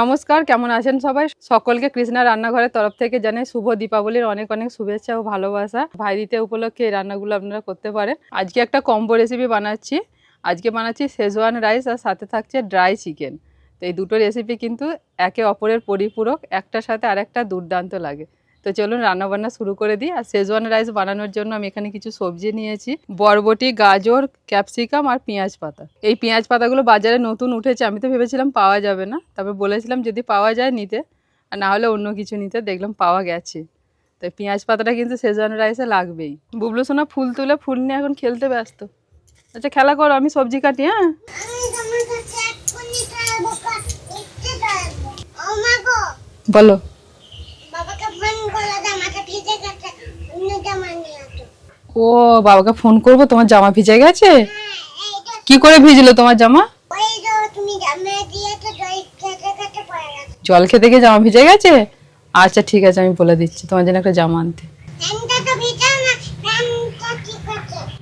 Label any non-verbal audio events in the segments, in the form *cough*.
নমস্কার, কেমন আছেন সবাই? সকলকে কৃষ্ণা রান্নাঘরের তরফ থেকে জানে শুভ দীপাবলির অনেক অনেক শুভেচ্ছা ও ভালোবাসা। ভাই দিতে উপলক্ষে এই রান্নাগুলো আপনারা করতে পারেন। আজকে একটা কম্বো রেসিপি বানাচ্ছি। আজকে বানাচ্ছি শেজওয়ান রাইস আর সাথে থাকছে ড্রাই চিকেন তো এই দুটো রেসিপি কিন্তু একে অপরের পরিপূরক। একটার সাথে আরেকটা দুর্দান্ত লাগে। তো চলুন রান্নাবান্না শুরু করে দিই। আর শেজওয়ান রাইস বানানোর জন্য আমি এখানে কিছু সবজি নিয়েছি। বরবটি গাজর ক্যাপসিকাম আর পেঁয়াজ পাতা। এই পেঁয়াজ পাতাগুলো বাজারে নতুন উঠেছে আমি তো ভেবেছিলাম পাওয়া যাবে না। তবে বলেছিলাম যদি পাওয়া যায় নিতে আর না হলে অন্য কিছু নিতে দেখলাম পাওয়া গেছে। তো এই পেঁয়াজ পাতাটা কিন্তু শেজওয়ান রাইসে লাগবেই। বুবলু সোনা ফুল তুলে ফুল নিয়ে এখন খেলতে ব্যস্ত। আচ্ছা খেলা করো আমি সবজি কাটি হ্যাঁ? বলো বাবাকে ফোন করে দে আমাকে ভিজে গেছে অন্য জামা নিয়ে আসো ও বাবাকে ফোন করব, তোমার জামা ভিজে গেছে? কি করে ভিজলো তোমার জামা? জল খেতে গিয়ে জামা ভিজে গেছে? আচ্ছা ঠিক আছে, আমি বলে দিচ্ছি, তোমার জন্য একটা জামা আনতে।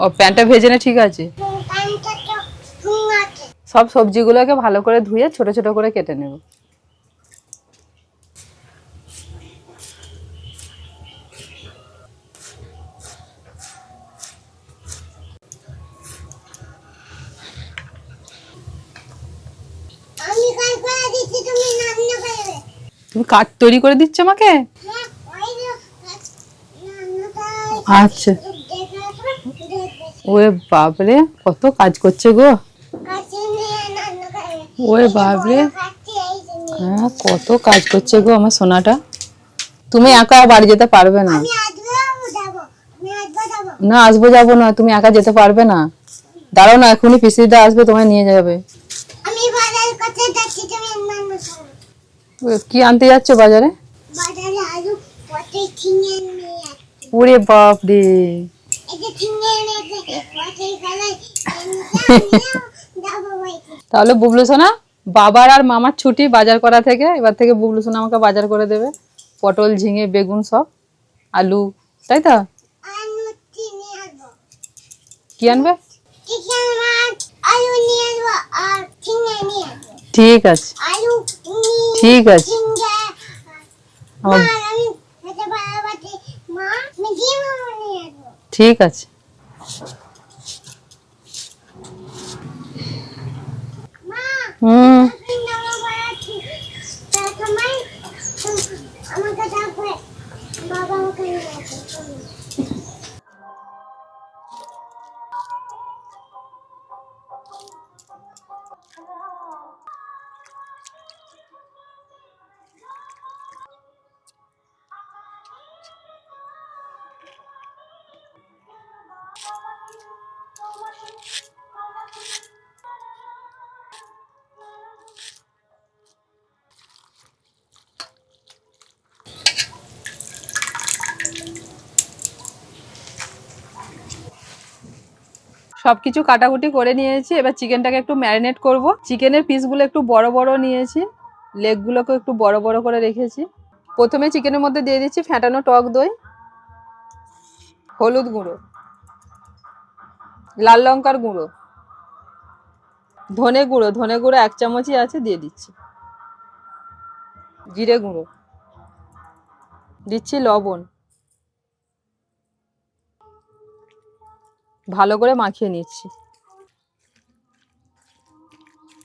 ও, প্যান্টটা ভেজে না, ঠিক আছে। সব সবজিগুলোকে ভালো করে ধুয়ে ছোট ছোট করে কেটে নেব আমি কাল করে দিচ্ছি তুমি রান্না করবে তুমি কাঠ তৈরি করে দিচ্ছ আমাকে? আচ্ছা। ওরে বাপরে, কত কাজ করছে গো। কাছে নিয়ে রান্না ওরে বাপরে। খাচ্ছি এই যে নিয়ে। হ্যাঁ কত কাজ করছে গো আমার সোনাটা। তুমি একা বাড়ি যেতে পারবে না। না, আসব যাব না, তুমি একা যেতে পারবে না। দাঁড়াও না এখনই পিসিদা আসবে, তোমায় নিয়ে যাবে। আমি বাজার করতে যাচ্ছি, তুমি কি আনতে যাচ্ছ বাজারে? ওরে বাপ রে *laughs* তাহলে বুবলু সোনা বাবার আর মামার ছুটি বাজার করা থেকে এবার থেকে বুবলু সোনা আমাকে বাজার করে দেবে। পটল ঝিঙে বেগুন সব আলু তাই তো? কি আনবে? আলু নিয়ে আর নিয়ে ঠিক আছে। ঠিক আছে। ঠিক আছে। আর সবকিছু কাটাকুটি করে নিয়েছি। এবার চিকেনটাকে একটু ম্যারিনেট করব। চিকেনের পিসগুলো একটু বড় বড় নিয়েছি। লেগগুলোকে একটু বড় বড় করে রেখেছি। প্রথমে চিকেনের মধ্যে দিয়ে দিচ্ছি ফ্যাটানো টক দই, হলুদ গুঁড়ো, লাল লঙ্কার গুঁড়ো, ধনে গুঁড়ো ধনে গুঁড়ো এক চামচই আছে, দিয়ে দিচ্ছি। জিরে গুঁড়ো, দিচ্ছি লবণ। ভালো করে মাখিয়ে নিচ্ছি।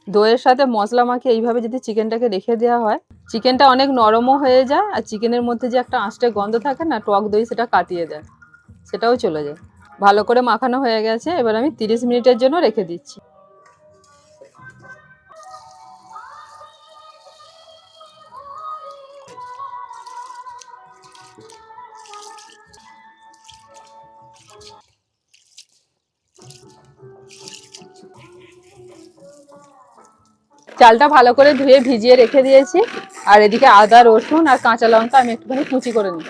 দইয়ের সাথে মশলা মাখিয়ে এইভাবে যদি চিকেনটাকে রেখে দেওয়া হয়, চিকেনটা অনেক নরমও হয়ে যায় আর চিকেনের মধ্যে যে একটা আঁচটে গন্ধ থাকে না, টক দই সেটা কাটিয়ে দেয়। সেটাও চলে যায়। ভালো করে মাখানো হয়ে গেছে, এবার আমি তিরিশ মিনিটের জন্য রেখে দিচ্ছি। চালটা ভালো করে ধুয়ে ভিজিয়ে রেখে দিয়েছি। আর এদিকে আদা, রসুন আর কাঁচা লঙ্কা আমি একটুখানি কুচি করে নিই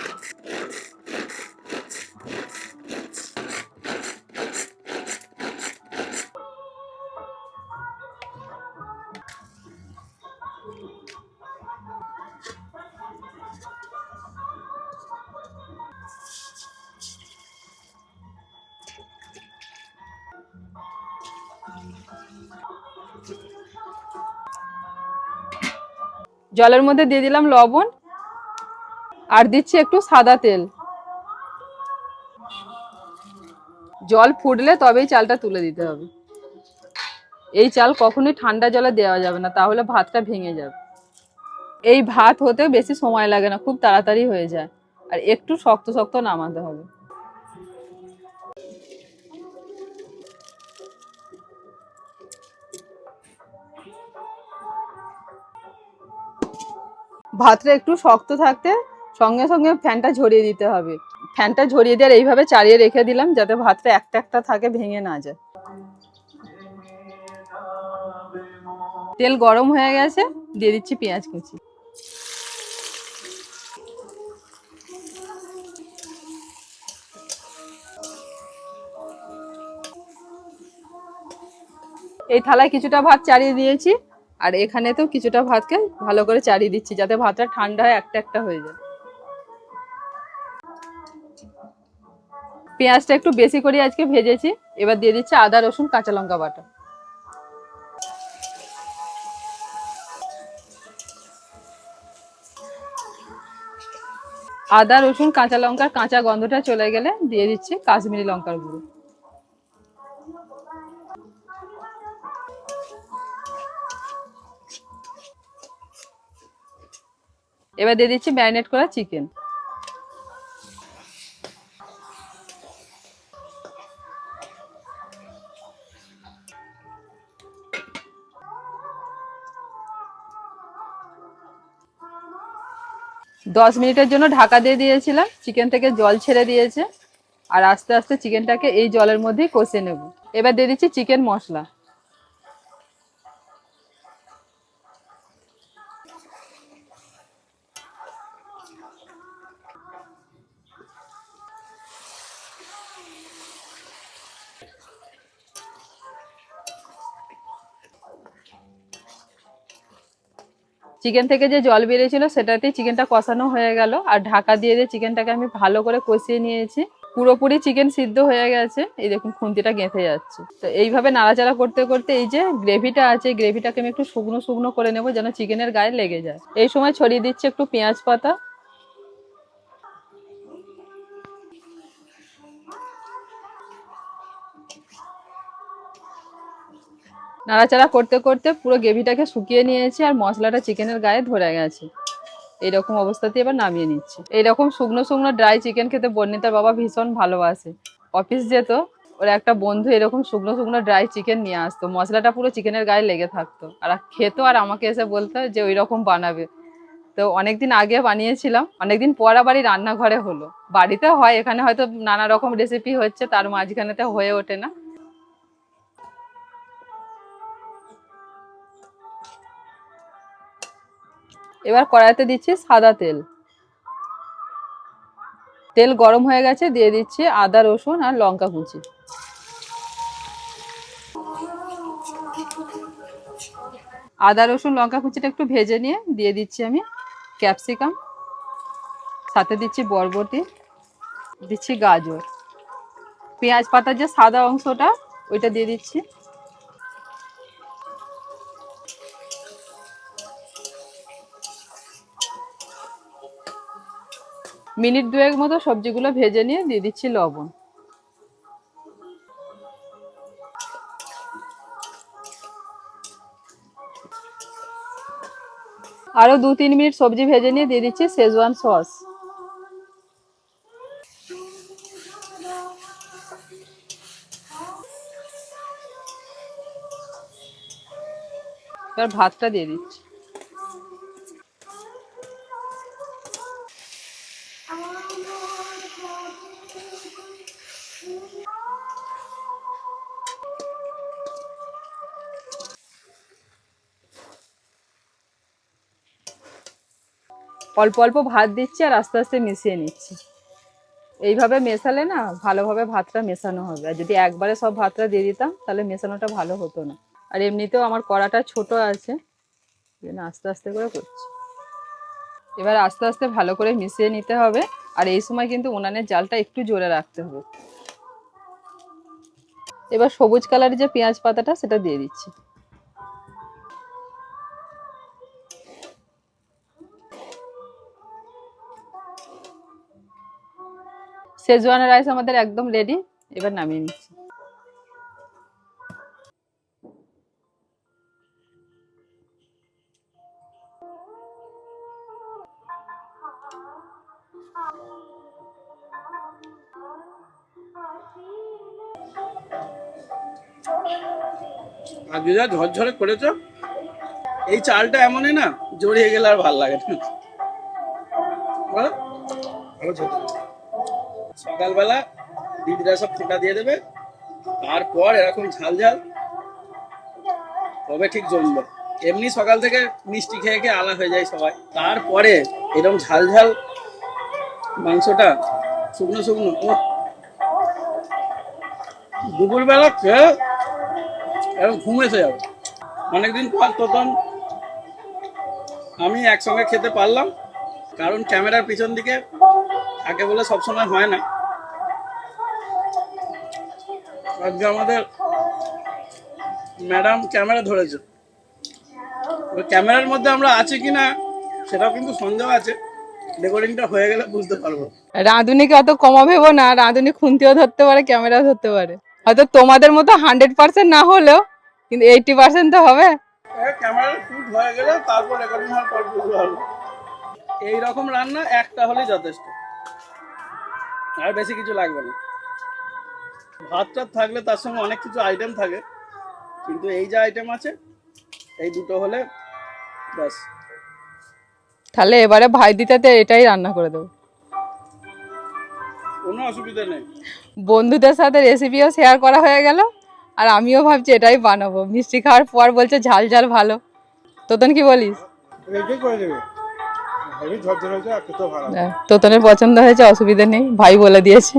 জলের মধ্যে দিয়ে দিলাম লবণ আর দিচ্ছি একটু সাদা তেল। জল ফুটলে তবেই চালটা তুলে দিতে হবে। এই চাল কখনোই ঠান্ডা জলে দেওয়া যাবে না, তাহলে ভাতটা ভেঙে যাবে। এই ভাত হতে বেশি সময় লাগে না, খুব তাড়াতাড়ি হয়ে যায়। আর একটু শক্ত শক্ত নামাতে হবে। ভাতটা একটু শক্ত থাকতে সঙ্গে সঙ্গে ফ্যানটা ঝরিয়ে দিতে হবে। ফ্যানটা ঝরিয়ে দিয়ে এইভাবে চালিয়ে রেখে দিলাম যাতে ভাতটা একটা একটা থাকে, ভেঙে না যায়। তেল গরম হয়ে গেছে, দিয়ে দিচ্ছি পেঁয়াজ কুচি। এই থালায় কিছুটা ভাত চাড়িয়ে দিয়েছি। আর এখানে তো কিছুটা ভাতকে ভালো করে চাড়িয়ে দিচ্ছি, যাতে ভাতটা ঠান্ডা হয়, একটা একটা হয়ে যায়। পেঁয়াজটা একটু বেশি করে আজকে ভেজেছি, এবার দিয়ে দিচ্ছি আদা, রসুন, কাঁচা লঙ্কা বাটা। আদা, রসুন, কাঁচা লঙ্কার কাঁচা গন্ধটা চলে গেলে দিয়ে দিচ্ছি কাশ্মীরি লঙ্কার গুঁড়ো। এবার দিয়ে দিচ্ছি ম্যারিনেট করা চিকেন। দশ মিনিটের জন্য ঢাকা দিয়ে দিয়েছিলাম, চিকেন থেকে জল ছেড়ে দিয়েছে, আর আস্তে আস্তে চিকেনটাকে এই জলের মধ্যেই কষে নেব। এবার দিয়ে দিচ্ছি চিকেন মশলা। চিকেন থেকে যে জল বেরিয়েছিল, সেটাতেই চিকেনটা কষানো হয়ে গেল। আর ঢাকা দিয়ে দিয়ে চিকেনটাকে আমি ভালো করে কষিয়ে নিয়েছি। পুরোপুরি চিকেন সিদ্ধ হয়ে গেছে। এই দেখুন, খুন্তিটা গেঁথে যাচ্ছে। তো এইভাবে নাড়াচাড়া করতে করতে এই যে গ্রেভিটা আছে, গ্রেভিটাকে আমি একটু শুকনো শুকনো করে নেব যেন চিকেনের গায়ে লেগে যায়। এই সময় ছড়িয়ে দিচ্ছে একটু পেঁয়াজ পাতা। নাড়াচাড়া করতে করতে পুরো গ্রেভিটাকে শুকিয়ে নিয়েছি আর মশলাটা চিকেনের গায়ে ধরে গেছে। এইরকম অবস্থাতে এবার নামিয়ে নিচ্ছি। এইরকম শুকনো শুকনো ড্রাই চিকেন খেতে বর্ণিতার বাবা ভীষণ ভালোবাসে। অফিস যেত, ওর একটা বন্ধু এরকম শুকনো শুকনো ড্রাই চিকেন নিয়ে আসতো। মশলাটা পুরো চিকেনের গায়ে লেগে থাকতো। আর খেতো আর আমাকে এসে বলতো যে ওই রকম বানাবে। তো অনেকদিন আগে বানিয়েছিলাম, অনেকদিন পর আবার রান্নাঘরে হলো। বাড়িতে হয়, এখানে হয়তো নানা রকম রেসিপি হচ্ছে, তার মাঝখানেতে হয়ে ওঠে না। এবার কড়াইতে দিচ্ছি সাদা তেল। তেল গরম হয়ে গেছে, দিয়ে দিচ্ছি আদা, রসুন আর লঙ্কা কুচি। আদা, রসুন, লঙ্কা কুচিটা একটু ভেজে নিয়ে দিয়ে দিচ্ছি আমি ক্যাপসিকাম। সাথে দিচ্ছি বরবটি, দিচ্ছি গাজর। পেঁয়াজ পাতার যে সাদা অংশটা, ওইটা দিয়ে দিচ্ছি। মিনিট দুয়েক মতো সবজিগুলো ভেজে নিয়ে দিয়ে দিচ্ছি লবণ। আরও দু তিন মিনিট সবজি ভেজে নিয়ে দিয়ে দিচ্ছি শেজওয়ান সস এবার ভাতটা দিয়ে দিচ্ছি। অল্প অল্প ভাত দিচ্ছি আর আস্তে আস্তে মিশিয়ে নিচ্ছি। এইভাবে মেশালে না ভালোভাবে ভাতটা মেশানো হবে। আর যদি একবারে সব ভাতটা দিয়ে দিতাম, তাহলে মেশানোটা ভালো হতো না। আর এমনিতেও আমার কড়াটা ছোট আছে জন্য আস্তে আস্তে করে করছি। এবার আস্তে আস্তে ভালো করে মিশিয়ে নিতে হবে। আর এই সময় কিন্তু উনানের জালটা একটু জোরে রাখতে হবে। এবার সবুজ কালারের যে পেঁয়াজ পাতাটা, সেটা দিয়ে দিচ্ছি। শেজওয়ান রাইস আমাদের একদম রেডি এবার নামিয়ে নিচ্ছি যা ঝরঝরে করেছ এই চালটা এমনই না, জড়িয়ে গেলে আর ভালো লাগে না? ভালো। সকালবেলা দিদিরা সব ফোঁটা দিয়ে দেবে, তারপর এরকম ঝাল ঝাল, তবে ঠিক জমবে। এমনি সকাল থেকে মিষ্টি খেয়ে খেয়ে আলা হয়ে যায় সবাই। তারপরে এরকম ঝাল ঝাল মাংসটা শুকনো শুকনো দুপুরবেলা খেয়ে এরকম ঘুম এসে যাবে। অনেকদিন পর তখন আমি একসঙ্গে খেতে পারলাম, কারণ ক্যামেরার পিছন দিকে থাকে বলে সবসময় হয় না। আজকে আমাদের ম্যাডাম ক্যামেরা ধরেছে। ক্যামেরার মধ্যে আমরা আছি কি না সেটাও কিন্তু সন্দেহ আছে। রেকর্ডিংটা হয়ে গেলে বুঝতে পারব। রাঁধুনিকে অত কমা ভেবো না রাঁধুনি খুন্তিও ধরতে পারে ক্যামেরাও ধরতে পারে। হয়তো তোমাদের মতো হান্ড্রেড পার্সেন্ট না হলেও কিন্তু এইটি পার্সেন্ট তো হবে। ক্যামেরা শুট হয়ে গেলে তারপর রেকর্ডিং হওয়ার পর বুঝতে পারব। এই রকম রান্না একটা হলেই যথেষ্ট। আর বেশি কিছু লাগবে না। ভাত টাত থাকলে তার সঙ্গে অনেক কিছু আইটেম থাকে। কিন্তু এই যে আইটেম আছে এই দুটো হলে ব্যাস। তাহলে এবারে ভাই দিতে এটাই রান্না করে দেবো। কোনো অসুবিধা নেই। বন্ধুদের সাথে রেসিপিও শেয়ার করা হয়ে গেল আর আমিও ভাবছি এটাই বানাবো। মিষ্টি খাওয়ার পর বলছে ঝাল ঝাল ভালো। তোতন কি বলিস? হ্যাঁ, তোতনের পছন্দ হয়েছে অসুবিধা নেই ভাই বলে দিয়েছে।